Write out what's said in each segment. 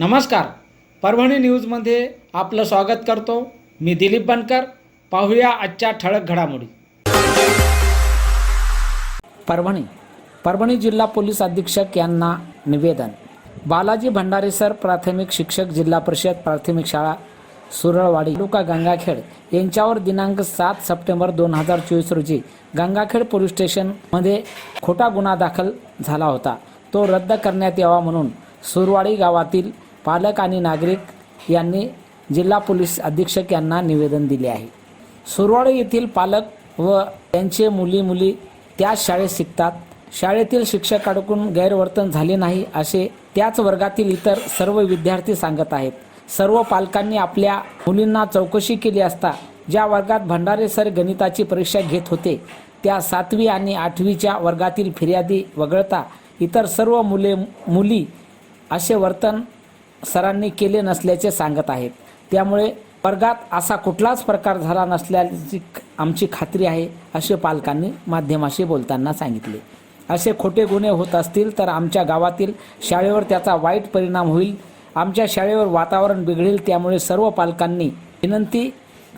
नमस्कार. परभणी न्यूजमध्ये आपलं स्वागत करतो. मी दिलीप बनकर. पाहूया आजच्या ठळक घडामोडी. परभणी. परभणी जिल्हा पोलीस अधीक्षक यांना निवेदन. बालाजी भंडारे सर प्राथमिक शिक्षक जिल्हा परिषद प्राथमिक शाळा सुरळवाडी तालुका गंगाखेड यांच्यावर दिनांक सात सप्टेंबर दोन हजार चोवीस रोजी गंगाखेड पोलीस स्टेशनमध्ये खोटा गुन्हा दाखल झाला होता. तो रद्द करण्यात यावा म्हणून सुरवाडी गावातील पालक आणि नागरिक यांनी जिल्हा पोलीस अधीक्षक यांना निवेदन दिले आहे. सुरवाळे येथील पालक व त्यांचे मुली मुली त्याच शाळेत शिकतात. शाळेतील शिक्षकाकडून गैरवर्तन झाले नाही असे त्याच वर्गातील इतर सर्व विद्यार्थी सांगत आहेत. सर्व पालकांनी आपल्या मुलींना चौकशी केली असता ज्या वर्गात भंडारे सर गणिताची परीक्षा घेत होते त्या सातवी आणि आठवीच्या वर्गातील फिर्यादी वगळता इतर सर्व मुले मुली असे वर्तन सरांनी केले नसल्याचे सांगत आहेत. त्यामुळे वर्गात असा कुठलाच प्रकार झाला नसल्याची आमची खात्री आहे असे पालकांनी माध्यमाशी बोलताना सांगितले. असे खोटे गुन्हे होत असतील तर आमच्या गावातील शाळेवर त्याचा वाईट परिणाम होईल. आमच्या शाळेवर वातावरण बिघडेल त्यामुळे सर्व पालकांनी विनंती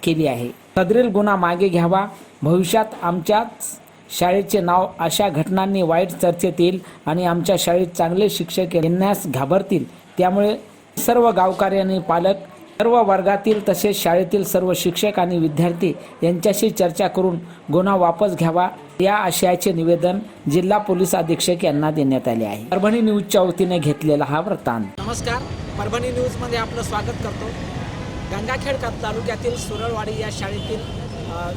केली आहे. सदरील गुन्हा मागे घ्यावा. भविष्यात आमच्याच शाळेचे नाव अशा घटनांनी वाईट चर्चेत येईल आणि आमच्या शाळेत चांगले शिक्षक येण्यास घाबरतील. त्यामुळे सर्व गावकरी आणि पालक सर्व वर्गातील तसेच शाळेतील सर्व शिक्षक आणि विद्यार्थी यांच्याशी चर्चा करून गुन्हा वापस घ्यावा या आशयाचे निवेदन जिल्हा पोलीस अधीक्षक यांना देण्यात आले आहे. परभणी न्यूजच्या वतीने घेतलेला हा वृत्तांत. नमस्कार. परभणी न्यूजमध्ये आपलं स्वागत करतो. गंगाखेड तालुक्यातील सुरळवाडी या शाळेतील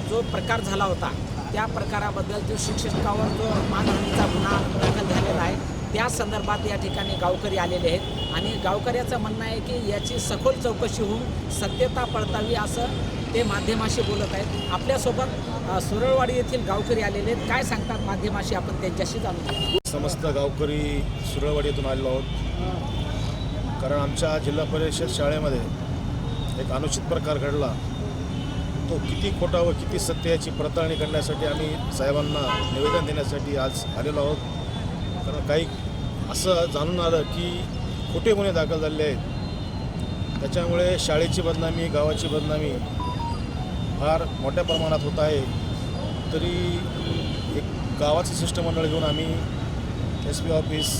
जो प्रकार झाला होता त्या प्रकाराबद्दल जो शिक्षकावर जो मानहानी या संदर्भात या ठिकाणी गावकरी आलेले आहेत. आणि गावकऱ्याचं म्हणणं आहे की याची सखोल चौकशी होऊन सत्यता पडतावी असं ते माध्यमाशी बोलत आहेत. आपल्यासोबत सुरळवाडी येथील गावकरी आलेले आहेत. काय सांगतात माध्यमाशी आपण त्यांच्याशी जाणून समस्त गावकरी सुरळवाडीतून आलेलो आहोत. कारण आमच्या जिल्हा परिषद शाळेमध्ये एक अनुचित प्रकार घडला. तो किती खोटा व किती सत्य याची पडताळणी करण्यासाठी आम्ही साहेबांना निवेदन देण्यासाठी आज आलेलो आहोत. कारण काही असं जाणून आलं की खोटे गुन्हे दाखल झालेले आहेत. त्याच्यामुळे शाळेची बदनामी गावाची बदनामी फार मोठ्या प्रमाणात होत आहे. तरी एक गावाचं शिष्टमंडळ घेऊन आम्ही एस पी ऑफिस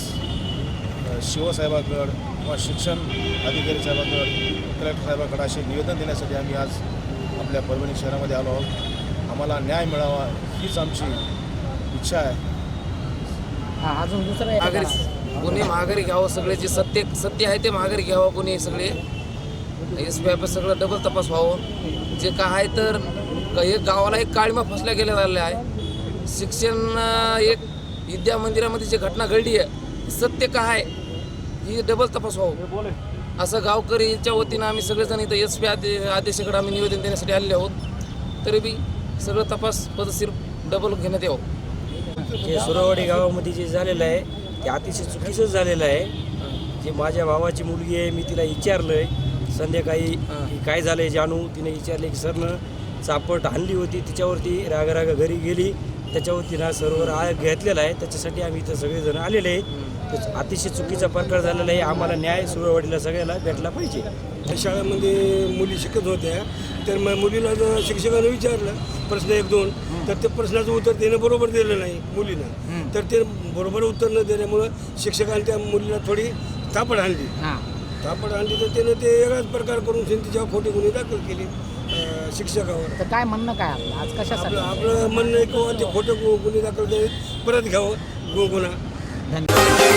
शिवसाहेबाकडं किंवा शिक्षण अधिकारी साहेबाकडं कलेक्टर साहेबाकडं असे निवेदन देण्यासाठी आम्ही आज आपल्या परभणी शहरामध्ये आलो आहोत. आम्हाला न्याय मिळावा हीच आमची इच्छा आहे. हा, अजून दुसरं कोणी माघारी घ्यावं सगळे जे सत्य सत्य आहे ते माघारी घ्यावं कोणी सगळे एस पी आय सगळं डबल तपास व्हावं. जे काय आहे तर एक गावाला एक काळीमा फसल्या गेल्या झालेल्या आहे. शिक्षण एक विद्या मंदिरामध्ये जी घटना घडली आहे सत्य काय आहे ही डबल तपास व्हावं. असं गावकरीच्या वतीनं आम्ही सगळेजण इथं एस पी आदे आदेशाकडे आम्ही निवेदन देण्यासाठी आलेले आहोत. तरी बी सगळं तपास पद्धतशीर डबल घेण्यात यावं. हे सुरवाडी गावामध्ये जे झालेलं आहे ते अतिशय चुकीचं झालेलं आहे. जे माझ्या भावाची मुलगी आहे मी तिला विचारलं आहे संध्याकाळी काय झालं आहे जानू? तिने विचारले की सरनं चापट आणली होती तिच्यावरती राग राग घरी गेली त्याच्यावरती ना सर्वर आळ घेतलेला आहे त्याच्यासाठी आम्ही इथं सगळेजण आलेले आहे. ते अतिशय चुकीचा प्रकार झालेला आहे. आम्हाला न्याय सुरवाडीला सगळ्याला भेटला पाहिजे. त्या शाळेमध्ये मुली शिकत होत्या. तर मग मुलीला जर शिक्षकानं विचारलं प्रश्न एक दोन तर ते प्रश्नाचं उत्तर त्याने बरोबर दिलं नाही मुलीनं. तर ते बरोबर उत्तर न दिल्यामुळं शिक्षकाने त्या मुलीला थोडी थापड आणली. हा. थापड आणली तर त्यानं ते वेगळाच प्रकार करून तिच्यावर खोटी गुन्हे दाखल केली शिक्षकावर. तर काय म्हणणं काय आपलं? आज कशासाठी? आपलं आपलं म्हणणं आहे किंवा ते खोटे गुन्हे दाखल केले परत घ्यावं गुन्हा. धन्यवाद.